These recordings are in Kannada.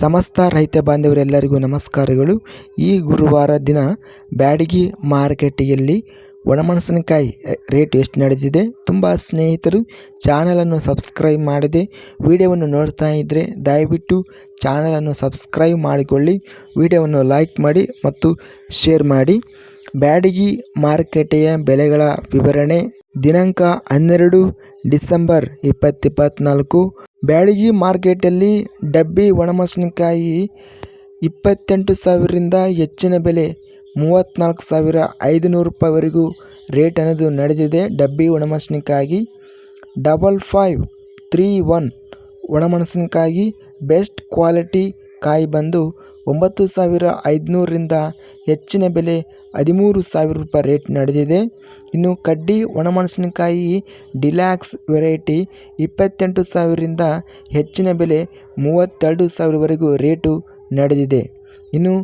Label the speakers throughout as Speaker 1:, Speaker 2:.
Speaker 1: ಸಮಸ್ತ ರೈತ ಬಾಂಧವರೆಲ್ಲರಿಗೂ ನಮಸ್ಕಾರಗಳು. ಈ ಗುರುವಾರ ದಿನ ಬ್ಯಾಡಗಿ ಮಾರುಕಟ್ಟೆಯಲ್ಲಿ ಒಣಮೆಣಸಿನಕಾಯಿ ರೇಟ್ ಎಷ್ಟು ನಡೆದಿದೆ? ತುಂಬ ಸ್ನೇಹಿತರು, ಚಾನಲನ್ನು ಸಬ್ಸ್ಕ್ರೈಬ್ ಮಾಡಿದೆ ವಿಡಿಯೋವನ್ನು ನೋಡ್ತಾ ಇದ್ದರೆ ದಯವಿಟ್ಟು ಚಾನಲನ್ನು ಸಬ್ಸ್ಕ್ರೈಬ್ ಮಾಡಿಕೊಳ್ಳಿ, ವಿಡಿಯೋವನ್ನು ಲೈಕ್ ಮಾಡಿ ಮತ್ತು ಶೇರ್ ಮಾಡಿ. ಬ್ಯಾಡಗಿ ಮಾರುಕಟ್ಟೆಯ ಬೆಲೆಗಳ ವಿವರಣೆ ದಿನಾಂಕ ಹನ್ನೆರಡು ಡಿಸೆಂಬರ್ ಇಪ್ಪತ್ತಿಪ್ಪತ್ನಾಲ್ಕು ಬ್ಯಾಡಗಿ ಮಾರ್ಕೆಟಲ್ಲಿ ಡಬ್ಬಿ ಒಣಮೆಣಸಿನಕಾಯಿ ಇಪ್ಪತ್ತೆಂಟು ಸಾವಿರದಿಂದ ಹೆಚ್ಚಿನ ಬೆಲೆ ಮೂವತ್ತ್ನಾಲ್ಕು ಸಾವಿರ ಐದುನೂರು ರೂಪಾಯಿವರೆಗೂ ರೇಟ್ ಅನ್ನೋದು ನಡೆದಿದೆ. ಡಬ್ಬಿ ಒಣಮೆಣಸಿನಕಾಯಿ ಡಬಲ್ ಫೈವ್ ತ್ರೀ ಒನ್ ಒಣಮೆಣಸಿನಕಾಯಿ ಬೆಸ್ಟ್ ಕ್ವಾಲಿಟಿ ಕಾಯಿ ಬಂದು ಒಂಬತ್ತು ಸಾವಿರ ಐದುನೂರರಿಂದ ಹೆಚ್ಚಿನ ಬೆಲೆ ಹದಿಮೂರು ಸಾವಿರ ರೂಪಾಯಿ ರೇಟ್ ನಡೆದಿದೆ. ಇನ್ನು ಕಡ್ಡಿ, ಒಣಮೆಣಸಿನಕಾಯಿ, ಡಿಲ್ಯಾಕ್ಸ್ ವೆರೈಟಿ ಇಪ್ಪತ್ತೆಂಟು ಸಾವಿರದಿಂದ ಹೆಚ್ಚಿನ ಬೆಲೆ ಮೂವತ್ತೆರಡು ಸಾವಿರವರೆಗೂ ರೇಟು ನಡೆದಿದೆ. ಇನ್ನು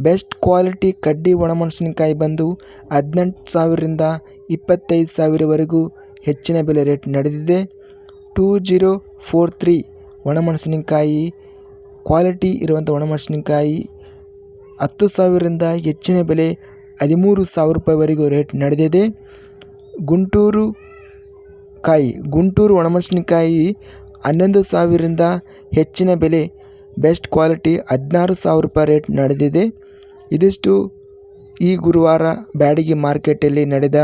Speaker 1: ಬೆಸ್ಟ್ ಕ್ವಾಲಿಟಿ ಕಡ್ಡಿ, ಒಣಮೆಣಸಿನಕಾಯಿ ಬಂದು ಹದಿನೆಂಟು ಸಾವಿರದಿಂದ ಇಪ್ಪತ್ತೈದು ಸಾವಿರವರೆಗೂ ಹೆಚ್ಚಿನ ಬೆಲೆ ರೇಟ್ ನಡೆದಿದೆ. ಟೂ ಜೀರೋ ಫೋರ್ ತ್ರೀ ಒಣಮೆಣಸಿನಕಾಯಿ ಕ್ವಾಲಿಟಿ ಇರುವಂಥ ಒಣಮೆಣಸಿನಕಾಯಿ ಹತ್ತು ಸಾವಿರದಿಂದ ಹೆಚ್ಚಿನ ಬೆಲೆ ಹದಿಮೂರು ಸಾವಿರ ರೂಪಾಯಿವರೆಗೂ ರೇಟ್ ನಡೆದಿದೆ. ಗುಂಟೂರು ಕಾಯಿ, ಗುಂಟೂರು ಒಣಮೆಣಸಿನಕಾಯಿ ಹನ್ನೊಂದು ಸಾವಿರದಿಂದ ಹೆಚ್ಚಿನ ಬೆಲೆ, ಬೆಸ್ಟ್ ಕ್ವಾಲಿಟಿ ಹದಿನಾರು ಸಾವಿರ ರೂಪಾಯಿ ರೇಟ್ ನಡೆದಿದೆ. ಇದಿಷ್ಟು ಈ ಗುರುವಾರ ಬ್ಯಾಡಗಿ ಮಾರ್ಕೆಟಲ್ಲಿ ನಡೆದ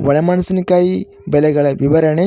Speaker 1: ಒಣಮೆಣಸಿನಕಾಯಿ ಬೆಲೆಗಳ ವಿವರಣೆ.